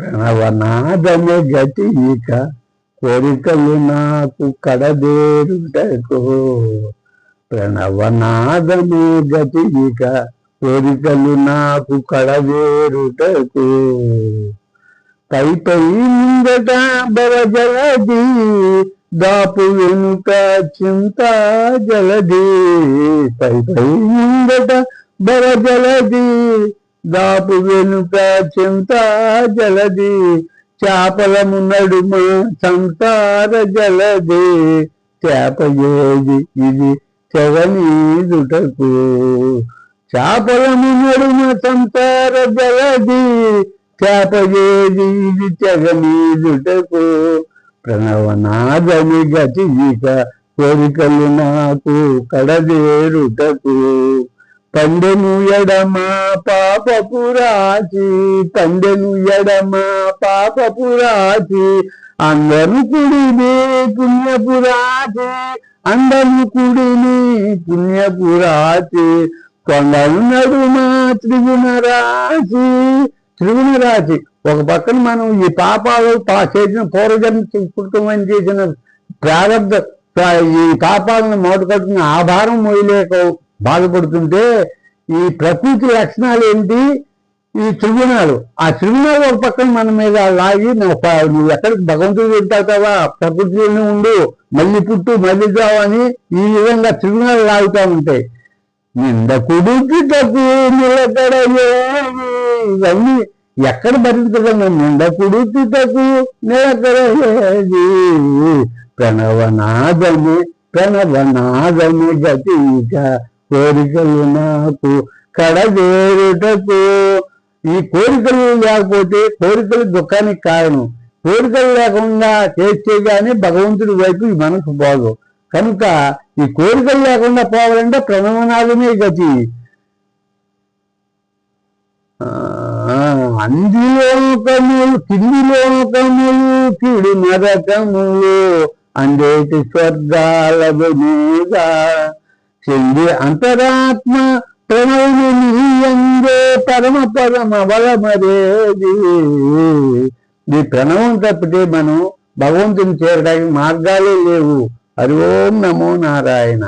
ప్రణవనాదము గతి ఇక కోరికలు నాకు కడదేరుటకు. ప్రణవనాదము గతి ఇక కోరికలు నాకు కడదేరుటకు. పై పై ముందట బరజలది దాపు వెనుక చింత జలది. పై పై ముందట బరజలది దాపు వెనుక చెంత జలది చేపలము నడుమ సంసార జలది. చేప ఏది ఇది చెవనీదుటకు చేపలము నడుమ సంసార జలది చేప ఏది ఇది చెగనీదుటకు ప్రణవనాదని గతి ఇక కోరికలు నాకు కడదేరుటకు పండెను ఎడమ పాపపు రాచి పండెను ఎడమ పాపపు రాచి అందరు కుడిని పుణ్యపు రాచి అందరు కుడిని పుణ్యపు రాచి కొండలు నడుమ త్రిగుణ రాశి త్రిగుణ ఒక పక్కన మనం ఈ పాపాలు చేసిన పూర్వజన్మ కుటుంబం చేసిన ప్రారంభ ఈ పాపాలను మూటకట్టుకుని ఆభారం మొయ్యలేక బాధపడుతుంటే ఈ ప్రకృతి లక్షణాలు ఏంటి? ఈ త్రిగుణాలు. ఆ త్రిగుణాలు ఒక పక్కన మన మీద లాగి నువ్వు ఎక్కడికి భగవంతుడు వెళ్తావా? ప్రకృతిలోనే ఉండు. మళ్ళీ పుట్టు మళ్ళీ చావని ఈ విధంగా త్రిగుణాలు లాగుతూ ఉంటాయి. నింద తప్పు ఇవన్నీ ఎక్కడ బతుకుతుందా నింద తప్పు నిలకడ ఏది ప్రణవనాదము ప్రణవనాదము కోరికలు నాకు కడదేరుటకు ఈ కోరికలు లేకపోతే కోరికలు దుఃఖానికి కారణం. కోరికలు లేకుండా చేస్తే గానీ భగవంతుడి వైపు ఈ మనసు పోదు కనుక ఈ కోరికలు లేకుండా పోవాలంటే ప్రణవనాదమే గతి. ఆ, అందిలోకములు కిందిలోకములు కిడు నరకములు అందేటి స్వర్గాల మీద. చెంది అంతరాత్మ ప్రణవము అందే పరమ పరమ బలమరేది ఈ ప్రణవం తప్పితే మనం భగవంతుని చేరడానికి మార్గాలే లేవు. హరి ఓం నమో నారాయణ.